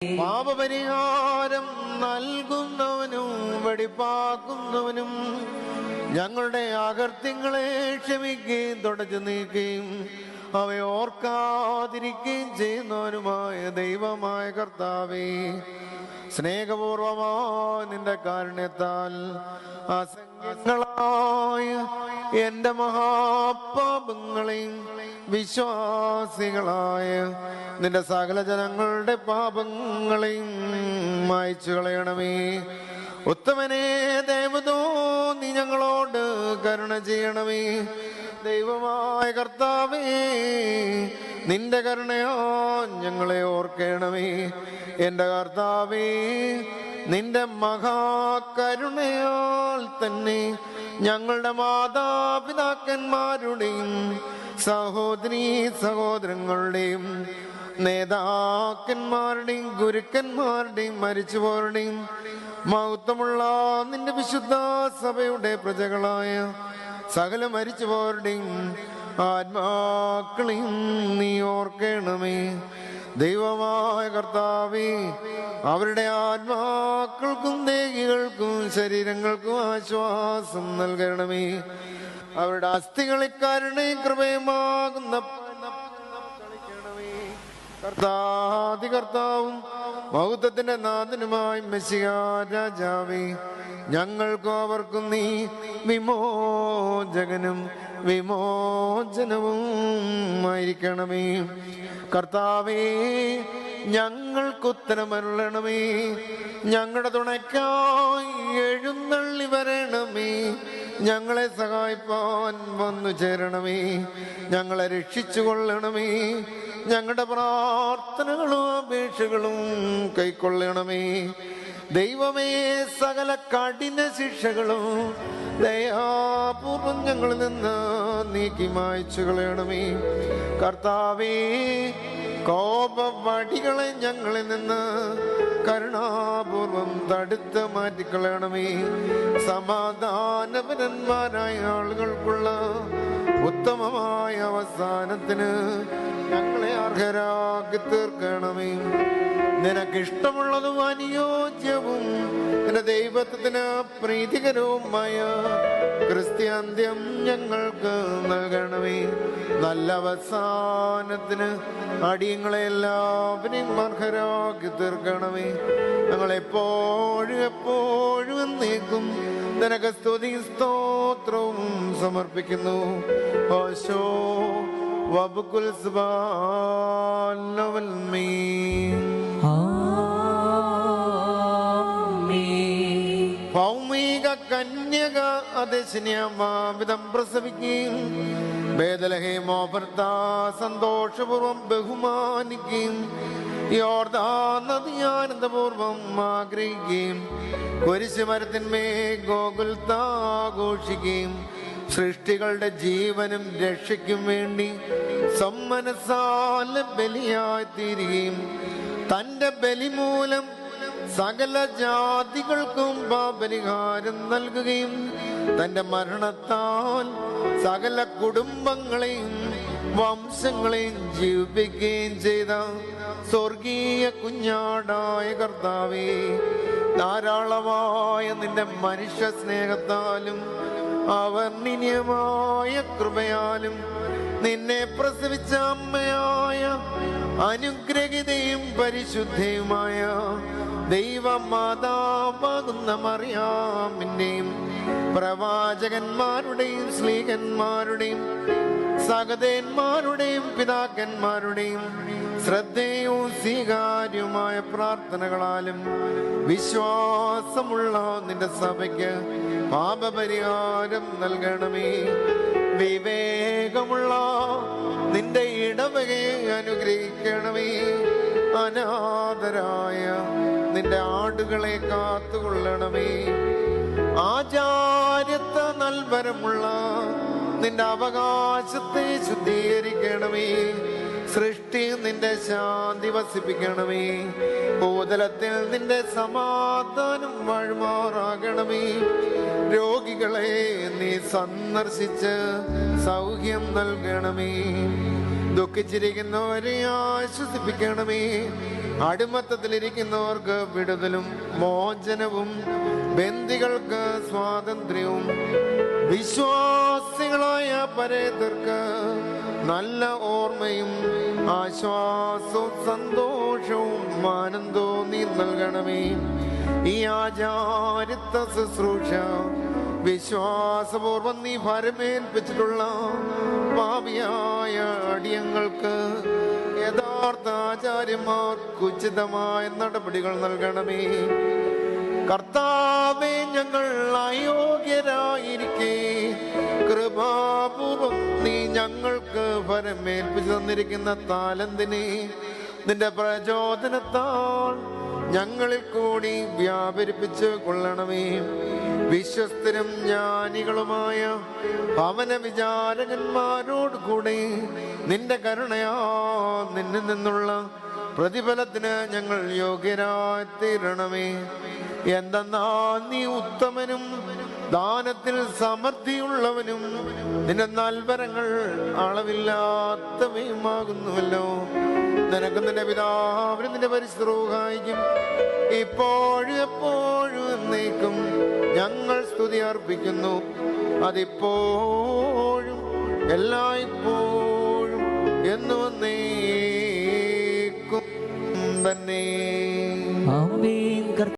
പാപപരിഹാരം നൽകുന്നവനും വെടിപ്പാക്കുന്നവനും ഞങ്ങളുടെ അകർത്യങ്ങളെ ക്ഷമിക്കുകയും തുടച്ചു നീക്കുകയും അവയെ ഓർക്കാതിരിക്കുകയും ചെയ്യുന്നവനുമായ ദൈവമായ കർത്താവേ സ്നേഹപൂർവമായ നിന്റെ കാരണത്താൽ അസംഖ്യങ്ങളായ എന്റെ മഹാപാപങ്ങളെയും വിശ്വാസികളായ നിന്റെ സകല ജനങ്ങളുടെ പാപങ്ങളെയും മായ്ച്ചു കളയണമേ. ഉത്തമനെ ദേവതോ നീ ഞങ്ങളോട് കരുണ ചെയ്യണമേ. ദൈവമായ കർത്താവേ നിന്റെ കരുണയോ ഞങ്ങളെ ഓർക്കണമേ. എന്റെ കർത്താവേ നിന്റെ മഹാകരുണയാൽ തന്നെ ഞങ്ങളുടെ മാതാപിതാക്കന്മാരുടെയും സഹോദരീ സഹോദരങ്ങളുടെയും നേതാക്കന്മാരുടെയും ഗുരുക്കന്മാരുടെയും മരിച്ചുപോരുടെയും മഹത്വമുള്ള നിന്റെ വിശുദ്ധ സഭയുടെ പ്രജകളായ സകല മരിച്ചുപോരുടെയും ആത്മാക്കളെയും നീ ഓർക്കണമേ. ദൈവമായ കർത്താവേ അവരുടെ ആത്മാക്കൾക്കും ദേഹികൾക്കും ശരീരങ്ങൾക്കും ആശ്വാസം നൽകണമേ. അവരുടെ അസ്ഥികളെ കരുണയും കൃപയുമാകുന്ന കർത്താധികർത്താവും മൗത്തത്തിന്റെ നാഥനുമായി മെസ്സിയ രാജാവേ ഞങ്ങൾക്കും അവർക്കും നീ വിമോചകനും വിമോചനവും ആയിരിക്കണമേ കർത്താവേ ഞങ്ങൾക്കുത്തരമരുളണമേ ഞങ്ങളുടെ തുണയ്ക്കായി എഴുന്നള്ളി വരണമേ. ഞങ്ങളെ സഹായിപ്പാൻ വന്നു ചേരണമേ. ഞങ്ങളെ രക്ഷിച്ചു കൊള്ളണമേ ഞങ്ങളുടെ പ്രാർത്ഥനകളും അപേക്ഷകളും കൈക്കൊള്ളണമേ. ദൈവമേ സകല കഠിന ശിക്ഷകളും ദയാപൂർവം ഞങ്ങളിൽ നിന്ന് നീക്കി മായ്ച്ചു കളയണമേ. കർത്താവേ കോപവടികളെ ഞങ്ങളിൽ നിന്ന് കരുണാപൂർവം തടുത്ത് മാറ്റിക്കളയണമേ. സമാധാനപരന്മാരായ ആളുകൾക്കുള്ള ഉത്തമമായ അവസാനത്തിന് ഞങ്ങളെ അർഹരാക്കി തീർക്കണമേ. നിനക്കിഷ്ടമുള്ളതും അനുയോജ്യവും നിന്റെ ദൈവത്തിന് പ്രീതികരവുമായ ക്രിസ്ത്യാന്ത്യം ഞങ്ങൾക്ക് നൽകണമേ. നല്ല അവസാനത്തിന് അടിയങ്ങളെ എല്ലാവരെയും അർഹരാക്കി തീർക്കണമേ. ഞങ്ങളെപ്പോഴും എപ്പോഴും നീക്കും നിനക്ക് സ്തുതി സ്തോത്രവും സമർപ്പിക്കുന്നു. ഓശോ വബുക്കുൽ സുബാനവൽ ഭൗമിക കന്യക അതിശന്യമാവിധം പ്രസവിക്കുകയും വേദലഹേമോഭർത്ത സന്തോഷപൂർവം ബഹുമാനിക്കുകയും യോർദാ ആഗ്രഹിക്കുകയും കുരിശുമരത്തിന്മേ ഗോകുൽത്താഘോഷിക്കുകയും സൃഷ്ടികളുടെ ജീവനും രക്ഷയ്ക്കും വേണ്ടി സമ്മനസാല ബലിയായി തീരുകയും തന്റെ ബലി മൂലം സകല ജാതികൾക്കും പാപരിഹാരം നൽകുകയും തന്റെ മരണത്താൽ സകല കുടുംബങ്ങളെയും വംശങ്ങളെയും ജീവിപ്പിക്കുകയും ചെയ്ത സ്വർഗീയ കുഞ്ഞാടായ കർത്താവേ ധാരാളമായ നിന്റെ മനുഷ്യ സ്നേഹത്താലും അവർണിന്യമായ കൃപയാലും നിന്നെ പ്രസവിച്ച അമ്മയായ അനുഗ്രഹിതയും പരിശുദ്ധയുമായ ദൈവമാതാവാകുന്ന മറിയാമിന്റെയും പ്രവാചകന്മാരുടെയും സ്ലീഹന്മാരുടെയും സഹതന്മാരുടെയും പിതാക്കന്മാരുടെയും ശ്രദ്ധയും സ്വീകാര്യവുമായ പ്രാർത്ഥനകളാലും വിശ്വാസമുള്ള നിന്റെ സഭയ്ക്ക് പാപപരിഹാരം നൽകണമേ. വിവേകമുള്ള നിന്റെ ഇടവകയെ അനുഗ്രഹിക്കണമേ. അനാഥരായ നിന്റെ ആടുകളെ കാത്തുകൊള്ളണമേ. ആചാര്യത്വ നൽവരമുള്ള നിന്റെ അവകാശത്തെ ശുദ്ധീകരിക്കണമേ. സൃഷ്ടി നിന്റെ ശാന്തി വസിപ്പിക്കണമേ. ഭൂതലത്തിൽ നിന്റെ സമാധാനം വഴിമാറാകണമേ. രോഗികളെ നീ സന്ദർശിച്ച് സൗഖ്യം നൽകണമേ. ദുഃഖിച്ചിരിക്കുന്നവരെ ആശ്വസിപ്പിക്കണമേ. അടിമത്തത്തിലിരിക്കുന്നവർക്ക് വിടുതലും മോചനവും ബന്ദികൾക്ക് സ്വാതന്ത്ര്യവും. വിശ്വാസികളായ പരേതർക്ക് നല്ല ഓർമ്മയും ആശ്വാസവും സന്തോഷവും മാനന്തോ നീ നൽകണമേ. ഈ ആചാരിത്ത ശുശ്രൂഷ വിശ്വാസപൂർവം നീ ഭരമേൽപ്പിച്ചിട്ടുള്ള പാപിയായ അടിയങ്ങൾക്ക് യഥാർത്ഥ ആചാര്യന്മാർക്ക് ഉചിതമായ നടപടികൾ നൽകണമേ. കർത്താവേ ഞങ്ങൾ അയോഗ്യരായിരിക്കെ. കൃപാപൂർവം നീ ഞങ്ങൾക്ക് ഫലമേൽപ്പിച്ചു തന്നിരിക്കുന്ന താലന്തിനെ നിന്റെ പ്രചോദനത്താൽ ഞങ്ങളിൽ കൂടി വ്യാപരിപ്പിച്ച് കൊള്ളണമേ. വിശ്വസ്തരും ജ്ഞാനികളുമായ ഭവന വിചാരകന്മാരോട് കൂടെ നിന്റെ കരുണയാ നിന്നിൽ നിന്നുള്ള പ്രതിഫലത്തിന് ഞങ്ങൾ യോഗ്യരായി തീരണമേ എന്തെന്നാ നീ ഉത്തമനും ദാനത്തിൽ സമൃദ്ധിയുള്ളവനും നിന്റെ നൽവരങ്ങൾ അളവില്ലാത്തവയുമാകുന്നുവല്ലോ. നിനക്ക് നിന്റെ പിതാവിനും നിന്റെ പരിശ്രോഹായിക്കും ഇപ്പോഴും എപ്പോഴും എന്നേക്കും ഞങ്ങൾ സ്തുതി അർപ്പിക്കുന്നു. അതിപ്പോഴും എല്ലായ്പ്പോഴും എന്നു വന്നേക്കും തന്നെ.